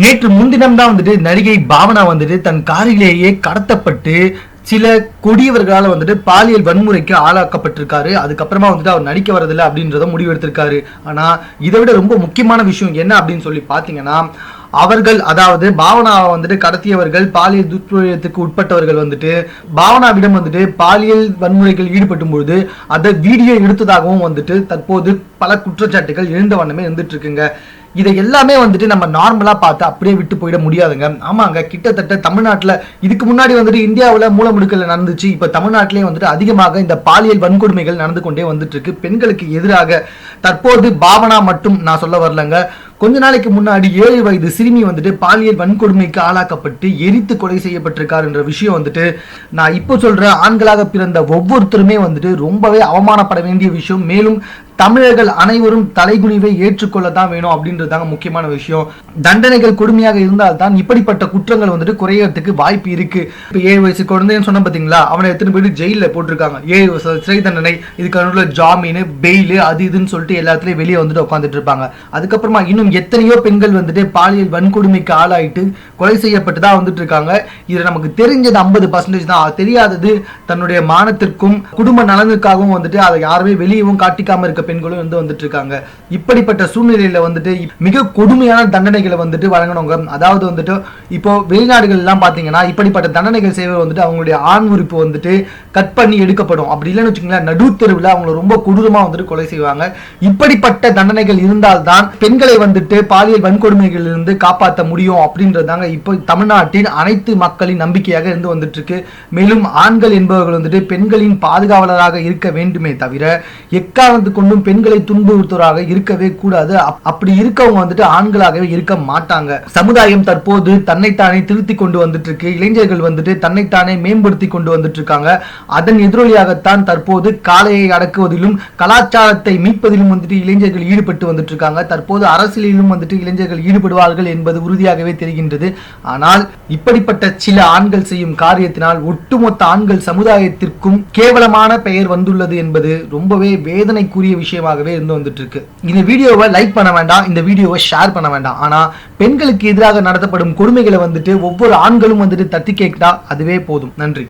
நேற்று முன்தினம் தான் வந்துட்டு நடிகை பாவனா வந்துட்டு தன் காரிலேயே கடத்தப்பட்டு சில கொடியவர்களால் வந்துட்டு பாலியல் வன்முறைக்கு ஆளாக்கப்பட்டிருக்காரு. அதுக்கப்புறமா வந்துட்டு அவர் நடிக்க வரதில்லை அப்படின்றத முடிவெடுத்திருக்காரு. ஆனால் இதை விட ரொம்ப முக்கியமான விஷயம் என்ன அப்படின்னு சொல்லி பார்த்தீங்கன்னா அவர்கள் அதாவது பாவனாவை வந்துட்டு கடத்தியவர்கள் பாலியல் துஷ்பிரயோகத்துக்கு உட்பட்டவர்கள் வந்துட்டு பாவனாவிடம் வந்துட்டு பாலியல் வன்முறைகள் ஈடுபடும் பொழுது அதை வீடியோ எடுத்ததாகவும் வந்துட்டு தற்போது பல குற்றச்சாட்டுகள் எழுந்த வண்ணமே இருந்துட்டு இருக்குங்க. இதை எல்லாமே வந்துட்டு நம்ம நார்மலாக பார்த்து அப்படியே விட்டு போயிட முடியாதுங்க. ஆமாங்க கிட்டத்தட்ட தமிழ்நாட்டில் இதுக்கு முன்னாடி வந்துட்டு இந்தியாவில் மூலமுடுக்கல் நடந்துச்சு. இப்போ தமிழ்நாட்டிலேயே வந்துட்டு அதிகமாக இந்த பாலியல் வன்கொடுமைகள் நடந்து கொண்டே வந்துட்டு இருக்கு. பெண்களுக்கு எதிராக தற்போது பாவனா மட்டும் நான் சொல்ல வரலங்க. கொஞ்ச நாளைக்கு முன்னாடி ஏழு வயது சிறுமி வந்துட்டு பாலியல் வன்கொடுமைக்கு ஆளாக்கப்பட்டு எரித்து கொலை செய்யப்பட்டிருக்கார் என்ற விஷயம் வந்துட்டு நான் இப்போ சொல்ற ஆண்களாக பிறந்த ஒவ்வொருத்தருமே வந்துட்டு ரொம்பவே அவமானப்பட வேண்டிய விஷயம். மேலும் தமிழர்கள் அனைவரும் தலைகுனிவை ஏற்றுக்கொள்ள தான் வேணும் அப்படின்றது தாங்க முக்கியமான விஷயம். தண்டனைகள் கொடுமையாக இருந்தால் தான் இப்படிப்பட்ட குற்றங்கள் வந்துட்டு குறையறதுக்கு வாய்ப்பு இருக்கு. இப்போ ஏழு வயசு குழந்தைன்னு சொன்ன பார்த்தீங்களா அவனை எடுத்துட்டு போயிட்டு ஜெயிலில் போட்டிருக்காங்க. ஏழு வயசு சிறை தண்டனை இதுக்கு நடுவில் ஜாமீன் பெயில் அது இதுன்னு சொல்லிட்டு எல்லாத்துலேயும் வெளியே வந்துட்டு உட்காந்துட்டு இருப்பாங்க. அதுக்கப்புறமா இன்னும் எத்தனையோ பெண்கள் வந்துட்டு பாலியல் வன்கொடுமைக்கு ஆளாயிட்டு கொலை செய்யப்பட்டு தான் வந்துட்டு இருக்காங்க இது நமக்கு தெரிஞ்சது ஐம்பது பர்சன்டேஜ் தான். தெரியாதது தன்னுடைய மானத்திற்கும் குடும்ப நலனுக்காகவும் வந்துட்டு அதை யாருமே வெளியவும் காட்டிக்காம இருக்க பெண்களும் வந்து வந்துட்டு இருக்காங்க இப்படிப்பட்ட சூழ்நிலையில வந்துட்டு மிக கொடுமையான தண்டனைகளை வந்துட்டு வழங்கணுங்க. அதாவது வந்துட்டு இப்போ வெளிநாடுகள் எல்லாம் பாத்தீங்கன்னா இப்படிப்பட்ட தண்டனைகள் செய்வது வந்துட்டு அவங்களுடைய ஆண் உறுப்பு வந்துட்டு கட் பண்ணி எடுக்கப்படும். அப்படி இல்லைன்னு வச்சுக்கோங்களேன் நடுத்தெருவில் அவங்களை ரொம்ப கொடூரமா வந்துட்டு கொலை செய்வாங்க. இப்படிப்பட்ட தண்டனைகள் இருந்தால்தான் பெண்களை வந்து வந்துட்டு பாலியல் வன்கொடுமைகளில் இருந்து காப்பாற்ற முடியும் அப்படின்றதாங்க இப்போ தமிழ்நாட்டின் அனைத்து மக்களின் நம்பிக்கையாக இருந்து வந்துட்டு இருக்கு மேலும் ஆண்கள் என்பவர்கள் வந்துட்டு பெண்களின் பாதுகாவலராக இருக்க வேண்டுமே தவிர எக்காரணத்து கொண்டும் பெண்களை துன்புறுத்துவராக இருக்கவே கூடாது. அப்படி இருக்கவங்க வந்துட்டு ஆண்களாகவே இருக்க மாட்டாங்க. சமுதாயம் தற்போது தன்னைத்தானே திருத்தி கொண்டு வந்துட்டு இருக்கு இளைஞர்கள் வந்துட்டு தன்னைத்தானே மேம்படுத்தி கொண்டு வந்துட்டு இருக்காங்க அதன் எதிரொலியாகத்தான் தற்போது காலையை அடக்குவதிலும் கலாச்சாரத்தை மீட்பதிலும் வந்துட்டு இளைஞர்கள் ஈடுபட்டு வந்துட்டு இருக்காங்க தற்போது அரசியலிலும் வந்துட்டு இளைஞர்கள் ஈடுபடுவார்கள் என்பது உறுதியாகவே தெரிகின்றது. ஆனால் இப்படிப்பட்ட சில ஆண்கள் செய்யும் காரியத்தினால் ஒட்டுமொத்த ஆண்கள் சமுதாயத்திற்கும் கேவலமான பெயர் வந்துள்ளது என்பது ரொம்பவே வேதனைக்குரிய விஷயமாகவே இருந்து வந்துட்டு இருக்கு இந்த வீடியோவை லைக் பண்ண வேண்டாம் இந்த வீடியோவை ஷேர் பண்ண வேண்டாம். ஆனா பெண்களுக்கு எதிராக நடத்தப்படும் கொடுமைகளை வந்துட்டு ஒவ்வொரு ஆண்களும் வந்துட்டு தட்டி கேட்டா அதுவே போதும். நன்றி.